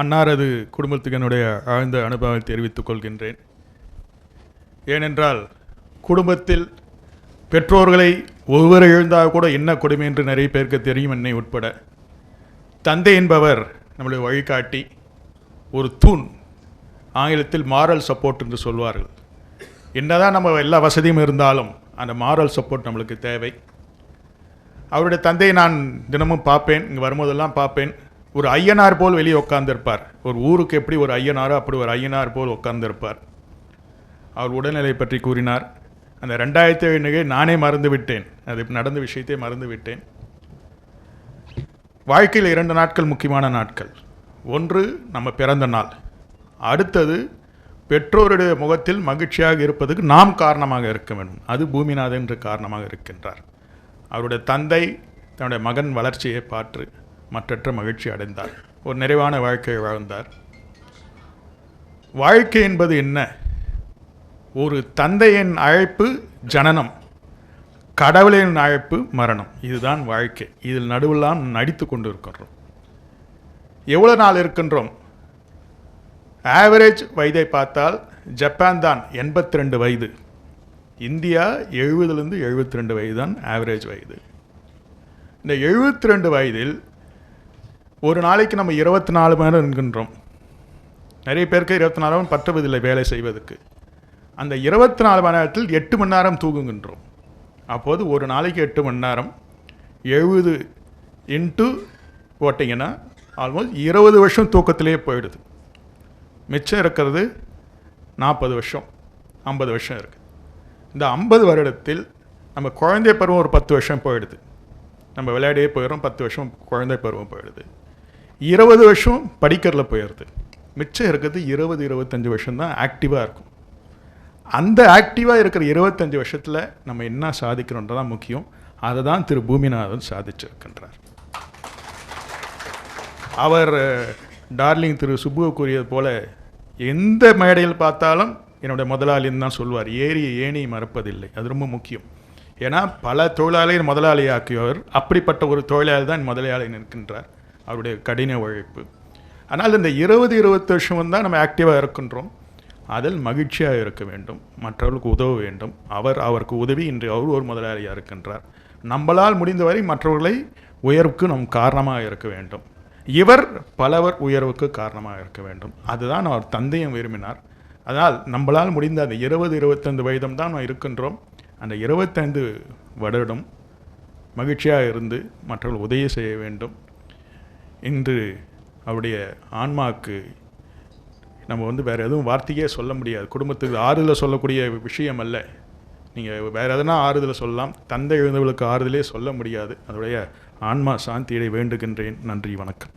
அன்னாரது குடும்பத்துக்கு என்னுடைய ஆழ்ந்த அனுபவத்தை தெரிவித்துக் கொள்கின்றேன். ஏனென்றால் குடும்பத்தில் பெற்றோர்களை ஒவ்வொரு எழுந்தால் கூட என்ன கொடுமை என்று நிறைய பேருக்கு தெரியும் என்னை உட்பட. தந்தை என்பவர் நம்முடைய வழிகாட்டி ஒரு தூண் ஆங்கிலத்தில் மாரல் சப்போர்ட் என்று சொல்வார்கள். என்னதான் நம்ம எல்லா வசதியும் இருந்தாலும் அந்த மாரல் சப்போர்ட் நம்மளுக்கு தேவை. அவருடைய தந்தையை நான் தினமும் பார்ப்பேன் இங்கே வரும்போதெல்லாம் பார்ப்பேன். ஒரு ஐயனார் போல் வெளியே உட்கார்ந்திருப்பார் ஒரு ஊருக்கு எப்படி ஒரு ஐயனாரோ அப்படி ஒரு ஐயனார் போல் உட்கார்ந்திருப்பார் அவர் உடல்நிலை பற்றி கூறினார். அந்த ரெண்டாயிரத்தி ஏழு நானே மறந்து விட்டேன் அது நடந்த விஷயத்தை மறந்து விட்டேன் வாழ்க்கையில் இரண்டு நாட்கள் முக்கியமான நாட்கள். ஒன்று நம்ம பிறந்த நாள். அடுத்தது பெற்றோருடைய முகத்தில் மகிழ்ச்சியாக இருப்பதுக்கு நாம் காரணமாக இருக்க வேண்டும். அது பூமிநாதன் என்று காரணமாக இருக்கின்றார். அவருடைய தந்தை தன்னுடைய மகன் வளர்ச்சியை பார்த்து மற்றற்ற மகிழ்ச்சி அடைந்தார். ஒரு நிறைவான வாழ்க்கையை வாழ்ந்தார். வாழ்க்கை என்பது என்ன? ஒரு தந்தையின் அழைப்பு ஜனனம். கடவுளின் அழைப்பு மரணம். இதுதான் வாழ்க்கை. இதில் நடுவெல்லாம் நடித்து கொண்டு இருக்கின்றோம் எவ்வளோ நாள் இருக்கின்றோம்? ஆவரேஜ் வயதை பார்த்தால் ஜப்பான் தான் எண்பத்தி ரெண்டு வயது. இந்தியா எழுபதுலேருந்து எழுபத்தி ரெண்டு வயது தான் ஆவரேஜ் வயது. இந்த எழுபத்தி ரெண்டு வயதில் ஒரு நாளைக்கு நம்ம இருபத்தி நாலு மணி நேரம் என்கின்றோம் நிறைய பேருக்கு இருபத்தி நாலு மணி பற்றுவதில்லை வேலை செய்வதற்கு. அந்த இருபத்தி நாலு மணி நேரத்தில் எட்டு மணி நேரம் தூங்குகின்றோம். அப்போது ஒரு நாளைக்கு எட்டு மணி நேரம் எழுபது இன்ட்டு போட்டிங்கன்னா ஆல்மோஸ்ட் இருபது வருஷம் தூக்கத்திலே போயிடுது. மிச்சம் இருக்கிறது நாற்பது வருஷம் ஐம்பது வருஷம் இருக்குது இந்த ஐம்பது வருடத்தில் நம்ம குழந்தை பருவம் ஒரு பத்து வருஷம் போயிடுது. நம்ம விளையாடியே போயிடும் பத்து வருஷம் குழந்தை பருவம் போயிடுது. இருபது வருஷம் படிக்கிறதுல போயிடுது மிச்சம் இருக்கிறது இருபது இருபத்தஞ்சி வருஷம் தான் ஆக்டிவாக இருக்கும். அந்த ஆக்டிவாக இருக்கிற இருபத்தஞ்சி வருஷத்தில் நம்ம என்ன சாதிக்கிறோன்றதான் முக்கியம். அதை தான் திரு. பூமிநாதன் சாதிச்சிருக்கின்றார். அவர் டார்லிங் திரு. சுப்பு கூறியது போல எந்த மேடையில் பார்த்தாலும் என்னுடைய முதலாளின்னு தான் சொல்வார். ஏறி ஏணி மறப்பதில்லை. அது ரொம்ப முக்கியம். ஏன்னா பல தொழிலாளியை முதலாளியாக்கியவர். அப்படிப்பட்ட ஒரு தொழிலாளி தான் முதலாளி நிற்கின்றார் அவருடைய கடின உழைப்பு. ஆனால் இந்த இருபது இருபத்தி வருஷம் தான் நம்ம ஆக்டிவாக இருக்கின்றோம். அதில் மகிழ்ச்சியாக இருக்க வேண்டும். மற்றவர்களுக்கு உதவ வேண்டும். அவர் அவருக்கு உதவி இன்று அவர் ஒரு முதலாளியாக இருக்கின்றார். நம்மளால் முடிந்தவரை மற்றவர்களை உயர்வுக்கு நம் காரணமாக இருக்க வேண்டும். இவர் பலவர் உயர்வுக்கு காரணமாக இருக்க வேண்டும். அதுதான் அவர் தந்தையும் விரும்பினார். அதனால் நம்மளால் முடிந்த அந்த இருபது இருபத்தைந்து வயதம் தான் இருக்கின்றோம். அந்த இருபத்தைந்து வருடம் மகிழ்ச்சியாக இருந்து மற்றவர்கள் உதவி செய்ய வேண்டும். இன்று அவருடைய ஆன்மாவுக்கு நம்ம வந்து வேறு எதுவும் வார்த்தையே சொல்ல முடியாது. குடும்பத்துக்கு ஆறுதலை சொல்லக்கூடிய விஷயம் அல்ல நீங்கள் வேறு எதனா ஆறுதலை சொல்லலாம். தந்தை எழுந்தவர்களுக்கு ஆறுதலே சொல்ல முடியாது. அதனுடைய ஆன்மா சாந்தியை வேண்டுகின்றேன். நன்றி வணக்கம்.